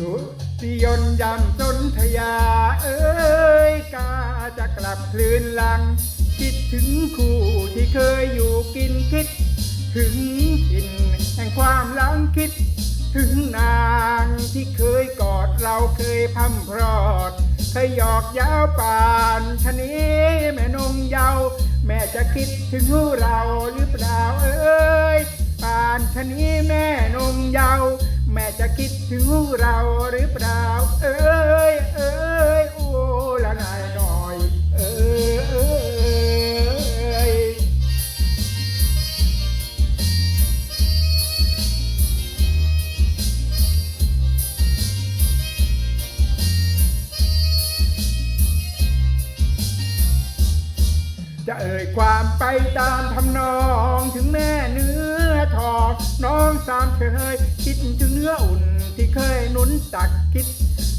สุติยนยามสนธยา เอ้ยกาจะกลับคลื่นลัง คิดถึงคู่ที่เคยอยู่กินคิด ถึงอินแห่งความลังคิด ถึงนางที่เคยกอดเราเคยพัมพรอดเคยหยอกยาวปานชนี้แม่นงเยาแม่จะคิดถึงเราหรือเปล่าเอ้ยปานชนี้แม่นงเยา แม่จะคิดถึงเราหรือเปล่า เอ้ยเอ้ยโอ้ละนายหน่อย เอ้ยเอ้ยจะเอ่ยความไปตามทำนองถึงแม่ น้องสามเคย คิดถึงเนื้ออุ่นที่เคยหนุนตักคิด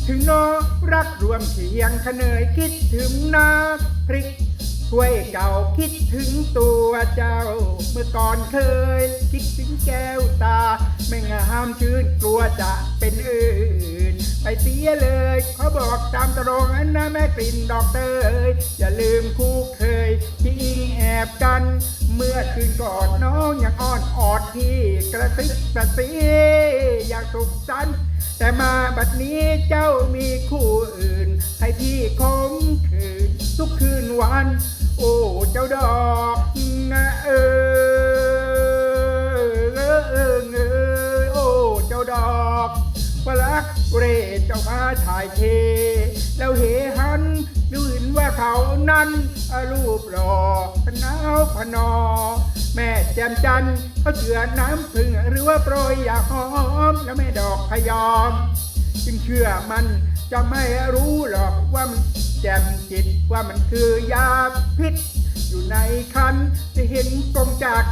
ถึงน้องรักรวมเคียงขเนยคิดถึงน้ำพริกถ้วยเก่าคิดถึงตัวเจ้า เมื่อก่อนเคย คิดถึงแก้วตา ไม่งามชื่นกลัวจะเป็นอื่น ไปเสียเลยเขาบอกตามตรงอันนะแม่กลิ่นดอกเตยอย่าลืมคู่เคยที่อิงแอบกัน เมื่อคืนก่อนน้องยังอ่อนออดที่ กระซิบกระซีอยากสุขสันต์แต่มาบัดนี้เจ้ามีคู่อื่น ให้พี่คมคืนทุกคืนวัน โอ้เจ้าดอกนะเออเออเออโอ้เจ้าดอกว่ารักเรศเจ้ามาถ่ายเท แล้วเหหัน ดูเห็นว่าเขานั้นรูปหล่อพนาวพนอ แม่แจ่มจันทร์เขาเชื่อน้ำพึ่งหรือว่าโปรยยาหอม แล้วแม่ดอกพยอม จึงเชื่อมันจะไม่รู้หรอกว่ามันแจ่มจิตว่ามันคือยาพิษ อยู่ในคันจะเห็นกงจัก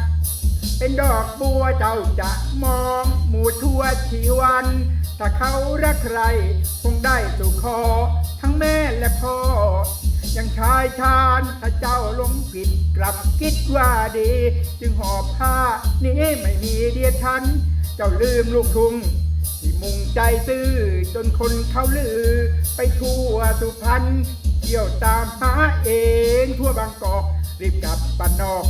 เป็นดอกบัวเจ้าจะมอง หมู่ทั่วชีวัน ถ้าเขารักใครคงได้สู่คอ ยังชายชาญถ้าเจ้าหลงผิดกลับคิดว่าดี จึงหอบผ้านี้ไม่มีเดียทัน เจ้าลืมลูกทุ่งที่มุ่งใจซื่อจนคนเขาลือ ไปทั่วสุพรรณเที่ยวตามหาเองทั่วบางกอกรีบกลับบ้านนอก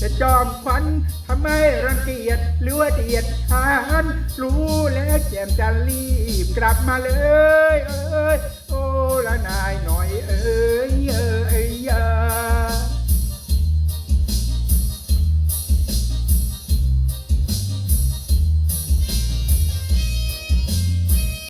จะจอมขวัญทำไมรังเกียจหรือว่าเดียดฉันรู้แล้วแจมจะรีบกลับมาเลย เอ้ย